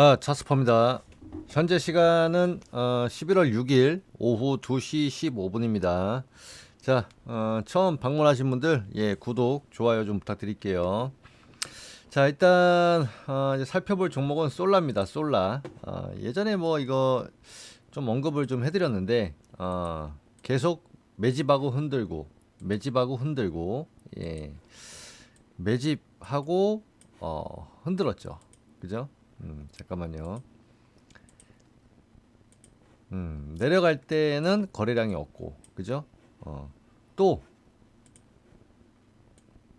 아, 차스퍼입니다. 현재 시간은 어, 11월 6일 오후 2시 15분입니다. 자, 어, 처음 방문하신 분들 예, 구독, 좋아요 좀 부탁드릴게요. 자, 일단 어, 이제 살펴볼 종목은 솔라입니다. 솔라. 어, 예전에 뭐 이거 좀 언급을 좀 해드렸는데 어, 계속 매집하고 흔들고 매집하고 흔들고 예, 매집하고 어, 흔들었죠. 그죠? 음, 잠깐만요. 음, 내려갈 때는 거래량이 없고, 그죠? 어, 또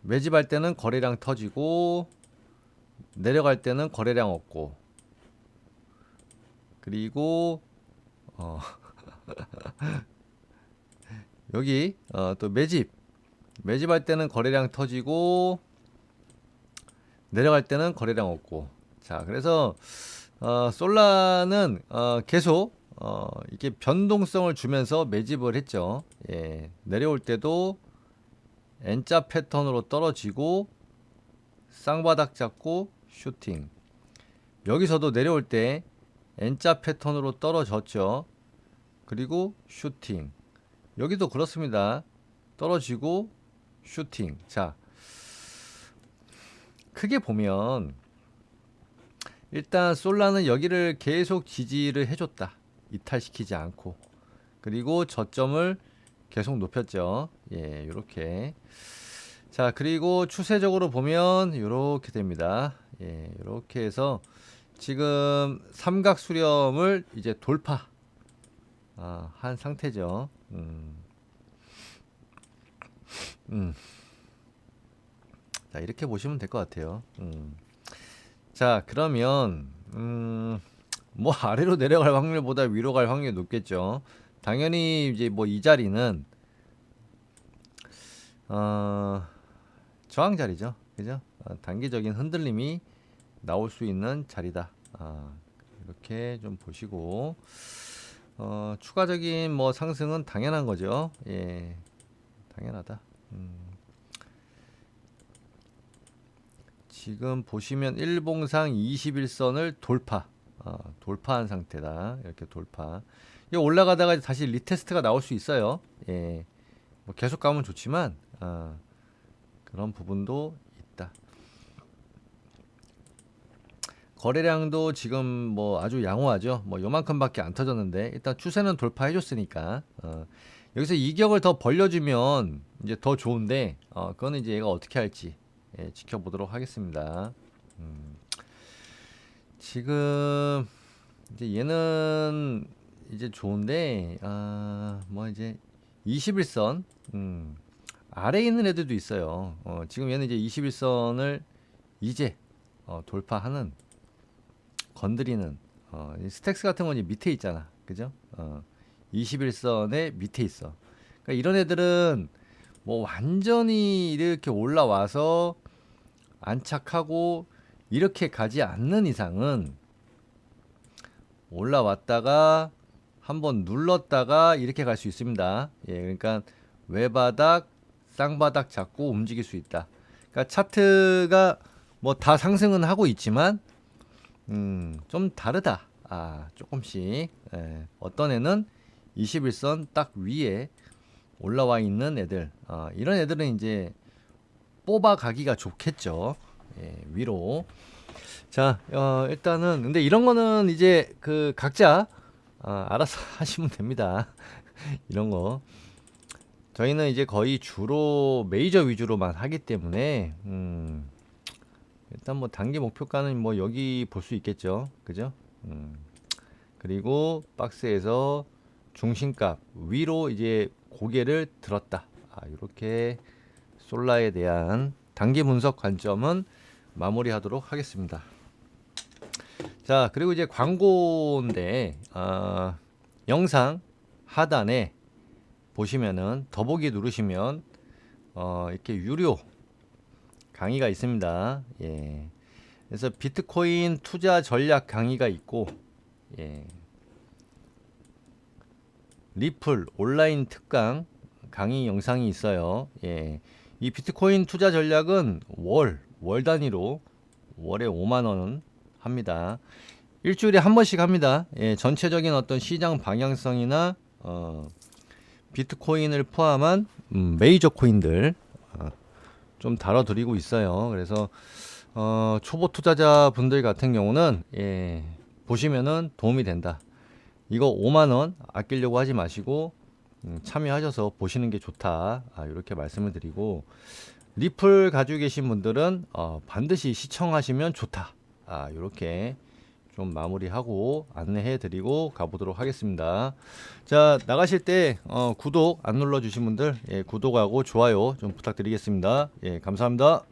매집할 때는 거래량 터지고, 내려갈 때는 거래량 없고, 그리고 어, 여기 어, 또 매집 매집할 때는 거래량 터지고 내려갈 때는 거래량 없고 자 그래서 어, 솔라는 어, 계속 어, 이렇게 변동성을 주면서 매집을 했죠. 예, 내려올 때도 N자 패턴으로 떨어지고 쌍바닥 잡고 슈팅. 여기서도 내려올 때 N자 패턴으로 떨어졌죠. 그리고 슈팅. 여기도 그렇습니다. 떨어지고 슈팅. 자 크게 보면 일단 솔라는 여기를 계속 지지를 해줬다. 이탈시키지 않고. 그리고 저점을 계속 높였죠. 예, 요렇게. 자, 그리고 추세적으로 보면 요렇게 됩니다. 예, 요렇게 해서 지금 삼각 수렴을 이제 돌파 아, 한 상태죠. 음. 음. 자, 이렇게 보시면 될 것 같아요. 음. 자, 그러면 음, 뭐 아래로 내려갈 확률보다 위로 갈 확률이 높겠죠. 당연히 이제 뭐 이 자리는 어, 저항 자리죠. 그죠? 어, 단기적인 흔들림이 나올 수 있는 자리다. 아, 이렇게 좀 보시고 어, 추가적인 뭐 상승은 당연한 거죠. 예, 당연하다. 음. 지금 보시면 일봉상 21선을 돌파 어, 돌파한 상태다. 이렇게 돌파. 이 올라가다가 다시 리테스트가 나올 수 있어요. 예, 뭐 계속 가면 좋지만 어, 그런 부분도 있다. 거래량도 지금 뭐 아주 양호하죠. 뭐 요만큼밖에 안 터졌는데 일단 추세는 돌파해 줬으니까 어, 여기서 이격을 더 벌려주면 이제 더 좋은데 어, 그거는 이제 얘가 어떻게 할지 예, 지켜보도록 하겠습니다. 음, 지금 이제 얘는 이제 좋은데 아 뭐 이제 21선 음, 아래에 있는 애들도 있어요. 어, 지금 얘는 이제 21선을 이제 어, 돌파하는 건드리는 어, 이 스택스 같은 건 이제 밑에 있잖아, 그죠? 어, 21선의 밑에 있어. 그러니까 이런 애들은 뭐 완전히 이렇게 올라와서 안착하고 이렇게 가지 않는 이상은 올라왔다가 한번 눌렀다가 이렇게 갈 수 있습니다. 예, 그러니까 외바닥, 쌍바닥 잡고 움직일 수 있다. 그러니까 차트가 뭐 다 상승은 하고 있지만 음, 좀 다르다. 아, 조금씩. 예, 어떤 애는 21선 딱 위에 올라와 있는 애들. 어, 이런 애들은 이제 뽑아 가기가 좋겠죠. 예, 위로. 자, 어, 일단은 근데 이런 거는 이제 그 각자 어, 알아서 하시면 됩니다. 이런 거. 저희는 이제 거의 주로 메이저 위주로만 하기 때문에 음, 일단 뭐 단기 목표가는 뭐 여기 볼 수 있겠죠. 그죠? 음, 그리고 박스에서 중심값 위로 이제 고개를 들었다. 아, 이렇게 솔라에 대한 단기 분석 관점은 마무리하도록 하겠습니다. 자, 그리고 이제 광고인데 어, 영상 하단에 보시면은 더보기 누르시면 어, 이렇게 유료 강의가 있습니다. 예. 그래서 비트코인 투자 전략 강의가 있고 예. 리플 온라인 특강 강의 영상이 있어요. 예. 이 비트코인 투자 전략은 월, 월 단위로 월에 5만 원 합니다. 일주일에 한 번씩 합니다. 예, 전체적인 어떤 시장 방향성이나 어, 비트코인을 포함한 음, 메이저 코인들 어, 좀 다뤄드리고 있어요. 그래서 어, 초보 투자자 분들 같은 경우는 예, 보시면은 도움이 된다. 이거 5만 원 아끼려고 하지 마시고 음, 참여하셔서 보시는 게 좋다. 아, 이렇게 말씀을 드리고 리플 가지고 계신 분들은 어, 반드시 시청하시면 좋다. 아, 이렇게 좀 마무리하고 안내해 드리고 가보도록 하겠습니다. 자, 나가실 때 어, 구독 안 눌러 주신 분들 예, 구독하고 좋아요 좀 부탁드리겠습니다. 예, 감사합니다.